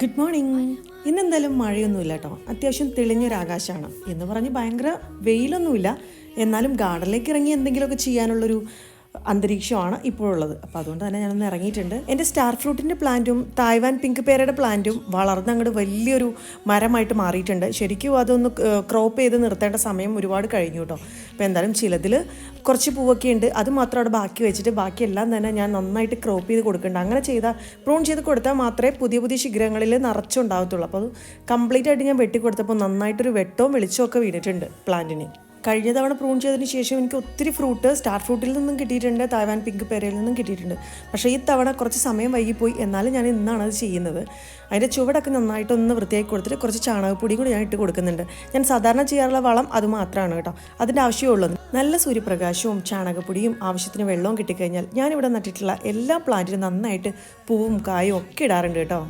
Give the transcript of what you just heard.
Good morning ഇന്നെന്തായാലും മഴയൊന്നുമില്ല കേട്ടോ അത്യാവശ്യം തെളിഞ്ഞൊരാകാശമാണ്. എന്ന് പറഞ്ഞ് ഭയങ്കര വെയിലൊന്നുമില്ല. എന്നാലും ഗാർഡനിലേക്ക് ഇറങ്ങി എന്തെങ്കിലുമൊക്കെ ചെയ്യാനുള്ളൊരു അന്തരീക്ഷമാണ് ഇപ്പോഴുള്ളത്. അപ്പോൾ അതുകൊണ്ട് തന്നെ ഞാനൊന്ന് ഇറങ്ങിയിട്ടുണ്ട്. എന്റെ സ്റ്റാർ ഫ്രൂട്ടിന്റെ പ്ലാന്റും തായ്വാൻ പിങ്ക് പേരയുടെ പ്ലാന്റും വളർന്ന് അങ്ങോട്ട് വലിയൊരു മരമായിട്ട് മാറിയിട്ടുണ്ട്. ശരിക്കും അതൊന്ന് ക്രോപ്പ് ചെയ്ത് നിർത്തേണ്ട സമയം ഒരുപാട് കഴിഞ്ഞു കേട്ടോ. അപ്പോൾ എന്തായാലും ചിലതിൽ കുറച്ച് പൂവൊക്കെ ഉണ്ട്. അത് മാത്രം അവിടെ ബാക്കി വെച്ചിട്ട് ബാക്കിയെല്ലാം തന്നെ ഞാൻ നന്നായിട്ട് ക്രോപ്പ് ചെയ്ത് കൊടുക്കുന്നുണ്ട്. അങ്ങനെ ചെയ്താൽ പ്രൂൺ ചെയ്ത് കൊടുത്താൽ മാത്രമേ പുതിയ പുതിയ ശിഖരങ്ങളിൽ നിറച്ചുണ്ടാകത്തുള്ളൂ അപ്പോൾ അത് കംപ്ലീറ്റ് ആയിട്ട് ഞാൻ വെട്ടി കൊടുത്തപ്പോൾ നന്നായിട്ടൊരു വെട്ടവും വെളിച്ചവും ഒക്കെ വീണിട്ടുണ്ട് പ്ലാന്റിന്. കഴിഞ്ഞ തവണ പ്രൂൺ ചെയ്തതിന് ശേഷം എനിക്ക് ഒത്തിരി ഫ്രൂട്ട് സ്റ്റാർ ഫ്രൂട്ടിൽ നിന്നും കിട്ടിയിട്ടുണ്ട് തായ്വാൻ പിങ്ക് പേരയിൽ നിന്നും കിട്ടിയിട്ടുണ്ട്. പക്ഷേ ഈ തവണ കുറച്ച് സമയം വൈകിപ്പോയി. എന്നാലും ഞാൻ ഇന്നാണ് അത് ചെയ്യുന്നത്. അതിന്റെ ചുവടൊക്കെ നന്നായിട്ടൊന്ന് വൃത്തിയാക്കി കൊടുത്തിട്ട് കുറച്ച് ചാണകപ്പൊടി കൂടി ഞാൻ ഇട്ട് കൊടുക്കുന്നുണ്ട്. ഞാൻ സാധാരണ ചെയ്യാറുള്ള വളം അത് മാത്രമാണ് കേട്ടോ. അതിന്റെ ആവശ്യമുള്ളത്. നല്ല സൂര്യപ്രകാശവും ചാണകപ്പൊടിയും ആവശ്യത്തിന് വെള്ളവും കിട്ടിക്കഴിഞ്ഞാൽ ഞാനിവിടെ നട്ടിട്ടുള്ള എല്ലാ പ്ലാന്റിനും നന്നായിട്ട് പൂവും കായും ഒക്കെ ഇടാറുണ്ട് കേട്ടോ.